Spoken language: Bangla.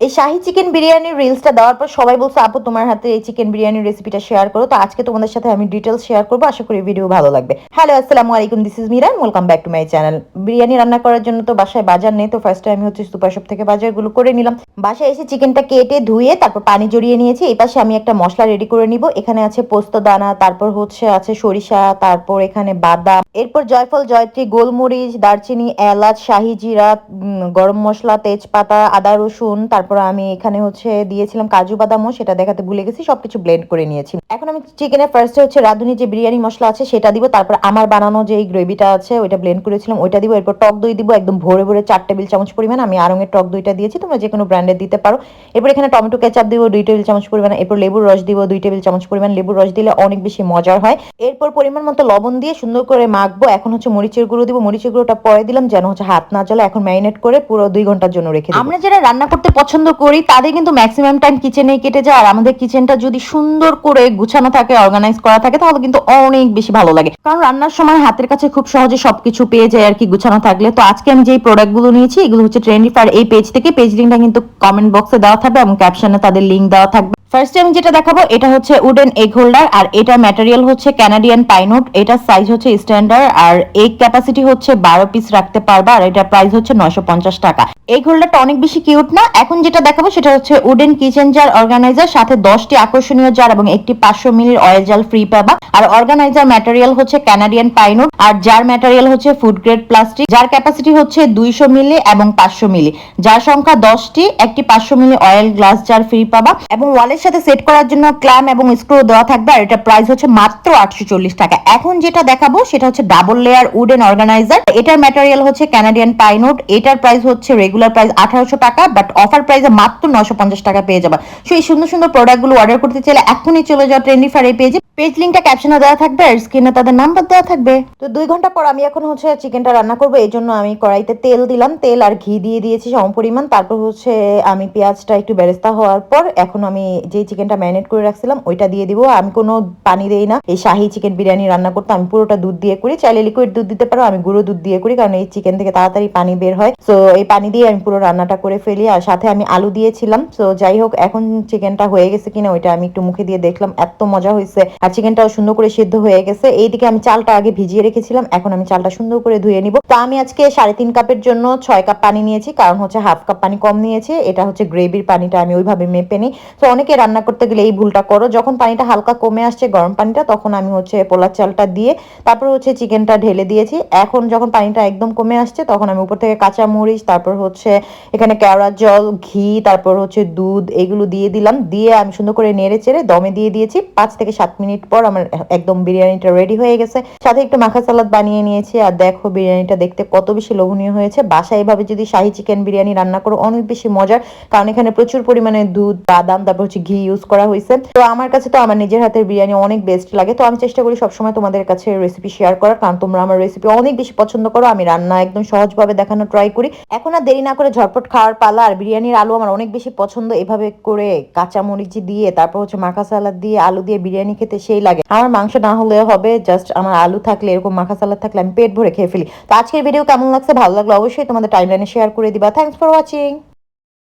এই শাহি চিকেন বিরিয়ানির রিলসটা দেওয়ার পর সবাই বলছে, আপু, তোমার হাতে এই চিকেন বিরিয়ানির রেসিপিটা শেয়ার করো। তো আজকে তোমাদের সাথে আমি ডিটেলস শেয়ার করব। আশা করি ভিডিও ভালো লাগবে। হ্যালো আসসালামু আলাইকুম this is Miran welcome back to my channel biryani রান্না করার জন্য তো বাসায় বাজার নেই, তো ফার্স্টে আমি হচ্ছে সুপার শপ থেকে বাজারগুলো করে নিলাম। বাসায় এসে চিকেনটা কেটে ধুয়ে তারপর পানি জড়িয়ে নিয়েছি। এই পাশে আমি একটা মশলা রেডি করে নিব। এখানে আছে পোস্ত দানা, তারপর হচ্ছে আছে সরিষা, তারপর এখানে বাদাম। এরপর জয়ফল, জয়ত্রী, গোলমরিচ, দারচিনি, এলাচ, শাহি জিরা গরম মশলা, তেজপাতা, আদা রসুন, তারপর আমি এখানে হচ্ছে দিয়েছিলাম কাজু বাদামও, সেটা দেখাতে ভুলে গেছি, সবকিছু ব্লেন্ড করে নিয়েছি। এখন আমি চিকেনের ফার্স্টে হচ্ছে রাঁধুনি যে বিরিয়ানি মশলা আছে, সেটা দিব, তারপর আমার বানানো যে গ্রেভিটা আছে, ওইটা ব্লেন্ড করেছিলাম, ওইটা দিব, এরপর টক দই দিব, একদম ভরে ভরে চার টেবিল চামচ পরিমাণ, আমি আরঙের টক দইটা দিয়েছি, তোমরা যে কোনো ব্র্যান্ডের দিতে পারো। এরপর এখানে টমেটো কেচাপ দিব, দুই টেবিল চামচ পরিমাণ, এরপর লেবুর রস দিব, দুই টেবিল চামচ পরিমাণ লেবুর রস দিলে অনেক বেশি মজার হয়। এরপর পরিমাণ মতো লবণ দিয়ে সুন্দর করে মাখবো, এখন হচ্ছে মরিচের গুঁড়ো দিব, মরিচের গুঁড়োটা পরে দিলাম, যেন হচ্ছে হাত না জ্বলে এখন ম্যারিনেট করে পুরো দুই ঘণ্টার জন্য রেখে আমরা যারা রান্না করতে পছন্দ করি, তাদের কিন্তু ম্যাক্সিমাম টাইম কিচেনে কেটে যায়। আর আমাদের কিচেনটা যদি সুন্দর করে গুছানো থাকে অর্গানাইজ করা থাকে, তাহলে কিন্তু অনেক বেশি ভালো লাগে। কারণ রান্নার সময় হাতের কাছে খুব সহজে সবকিছু পেয়ে যায় আর কি গুছানো থাকলে। তো আজকে আমি যেই প্রোডাক্টগুলো নিয়েছি, এগুলো হচ্ছে ট্রেন্ডি ফার এই পেজ থেকে। পেজ লিঙ্কটা কিন্তু কমেন্ট বক্সে দেওয়া থাকবে এবং ক্যাপশনে তাদের লিঙ্ক দেওয়া থাকবে। ফার্স্টে আমি যেটা দেখাবো, এটা হচ্ছে উডেন এগ হোল্ডার আর এটা ম্যাটেরিয়াল হচ্ছে ক্যানাডিয়ান পাইনুট এটা সাইজ হচ্ছে স্ট্যান্ডার্ড আর এগ ক্যাপাসিটি হচ্ছে বারো পিস রাখতে পারবা, আর এটার প্রাইস হচ্ছে নয়শো পঞ্চাশ টাকা। এগ হোল্ডারটা অনেক বেশি কিউট না? এখন যেটা দেখাবো সেটা হচ্ছে উডেন কিচেন জার অর্গানাইজার সাথে দশটি আকর্ষণীয় জার এবং একটি পাঁচশো মিলির অয়েল জাল ফ্রি পাবা আর অর্গানাইজার ম্যাটেরিয়াল হচ্ছে ক্যানাডিয়ান পাইনুট আর জার ম্যাটেরিয়াল হচ্ছে ফুড গ্রেড প্লাস্টিক যার ক্যাপাসিটি হচ্ছে দুইশো মিলি এবং পাঁচশো মিলি যার সংখ্যা দশটি, একটি পাঁচশো milli oil glass jar free পাবা। এবং ওয়ালের সাথে সেট করার জন্য ক্ল্যাম এবং স্ক্রু দেওয়া থাকবে, আর এটা প্রাইস হচ্ছে মাত্র আটশো চল্লিশ টাকা। এখন যেটা দেখাবো সেটা হচ্ছে ডাবল লেয়ার উডেন অর্গানাইজার এটার ম্যাটেরিয়াল হচ্ছে ক্যানাডিয়ান পাইনুট এটার প্রাইস হচ্ছে রেগুলার প্রাইস আঠারোশো টাকা বাট অফার প্রাইসে মাত্র নশো পঞ্চাশ টাকা পেয়ে যাবে। সো এই সুন্দর সুন্দর প্রোডাক্টগুলো অর্ডার করতে চাইলে এখনই চলে যাওয়া ট্রেন্ডি ফার পেজে পেজ লিঙ্কটা ক্যাপশনে দেওয়া থাকবে, আর স্ক্রিনে তাদের নাম্বার দেওয়া থাকবে। তো দুই ঘণ্টা পর আমি এখন হচ্ছে চিকেনটা রান্না করব, এই জন্য আমি কড়াইতে তেল দিলাম। তেল আর ঘি দিয়ে দিয়েছি সম পরিমাণ। তারপর হচ্ছে আমি পেঁয়াজটা একটু বেরেস্তা হওয়ার পর এখন আমি যে চিকেনটা ম্যারিনেট করে রাখছিলাম, ওইটা দিয়ে দিব। আমি কোনো পানি দেই না। এই শাহি চিকেন বিরিয়ানি রান্না করতে আমি পুরোটা দুধ দিয়ে করি। চাইলে লিকুইড দুধ দিতে পারো, আমি গুঁড়ো দুধ দিয়ে করি, কারণ এই চিকেন থেকে তাড়াতাড়ি পানি বের হয়। সো এই পানি দিয়ে আমি পুরো রান্নাটা করে ফেলি। আর সাথে আমি আলু দিয়েছিলাম। সো যাই হোক, এখন চিকেনটা হয়ে গেছে কিনা, ওইটা আমি একটু মুখে দিয়ে দেখলাম। এত মজা হয়েছে। আর চিকেনটাও সুন্দর করে সিদ্ধ হয়ে গেছে। এইদিকে আমি চালটা আগে ভিজিয়ে রেখেছিলাম, এখন আমি চালটা সুন্দর করে ধুয়ে নিব। তো আমি আজকে সাড়ে তিন কাপের জন্য ছয় কাপ পানি নিয়েছি, কারণ হচ্ছে হাফ কাপ পানি কম নিয়েছি, এটা হচ্ছে গ্রেভির পানিটা আমি ওইভাবে মেপে নিই। তো অনেকে রান্না করতে গেলে এই ভুলটা করো, যখন পানিটা হালকা কমে আসছে গরম পানিটা, তখন আমি হচ্ছে পোলার চালটা দিয়ে তারপর হচ্ছে চিকেনটা ঢেলে দিয়েছি। এখন যখন পানিটা একদম কমে আসছে, তখন আমি উপর থেকে কাঁচা মরিচ, তারপর হচ্ছে এখানে কেওড়া জল, ঘি, তারপর হচ্ছে দুধ, এগুলো দিয়ে দিলাম। দিয়ে আমি সুন্দর করে নেড়ে চেড়ে দমে দিয়ে দিয়েছি, পাঁচ থেকে সাত মিনিট পর আমার একদম বিরিয়ানিটা রেডি হয়ে গেছে। সাথে একটু মাখা সালাদ বানিয়ে নিয়েছি, আর দেখো বিরিয়ানিটা দেখতে কত বেশি লোভনীয় হয়েছে। বাসায় এভাবে যদি শাহি চিকেন বিরিয়ানি রান্না করো, অনেক বেশি মজার, কারণ এখানে প্রচুর পরিমাণে দুধ, বাদাম, তারপর হচ্ছে ঘি ইউজ করা হয়েছে। তো আমার কাছে তো আমার নিজের হাতের বিরিয়ানি অনেক বেস্ট লাগে। তো আমি চেষ্টা করি সবসময় তোমাদের কাছে রেসিপি শেয়ার করার, কারণ তোমরা আমার রেসিপি অনেক বেশি পছন্দ করো। আমি রান্না একদম সহজভাবে দেখানো ট্রাই করি। এখন আর দেরি না করে ঝটপট খাওয়ার পালা, আর বিরিয়ানির আলু আমার অনেক বেশি পছন্দ। এভাবে করে কাঁচা মরিচ দিয়ে, তারপর হচ্ছে মাখা সালাদ দিয়ে, আলু দিয়ে বিরিয়ানি খেতে সেই লাগে। আমার মাংস না হলেও হবে জাস্ট আমার আলু থাকলে, এরকম মাখা সালাদ থাকলে আমি পেট ভরে খেয়ে ফেলি। তো আজকের ভিডিও কেমন লাগছে, ভালো লাগল অবশ্যই তোমাদের টাইমলাইনে শেয়ার করে দিবা। Thanks for watching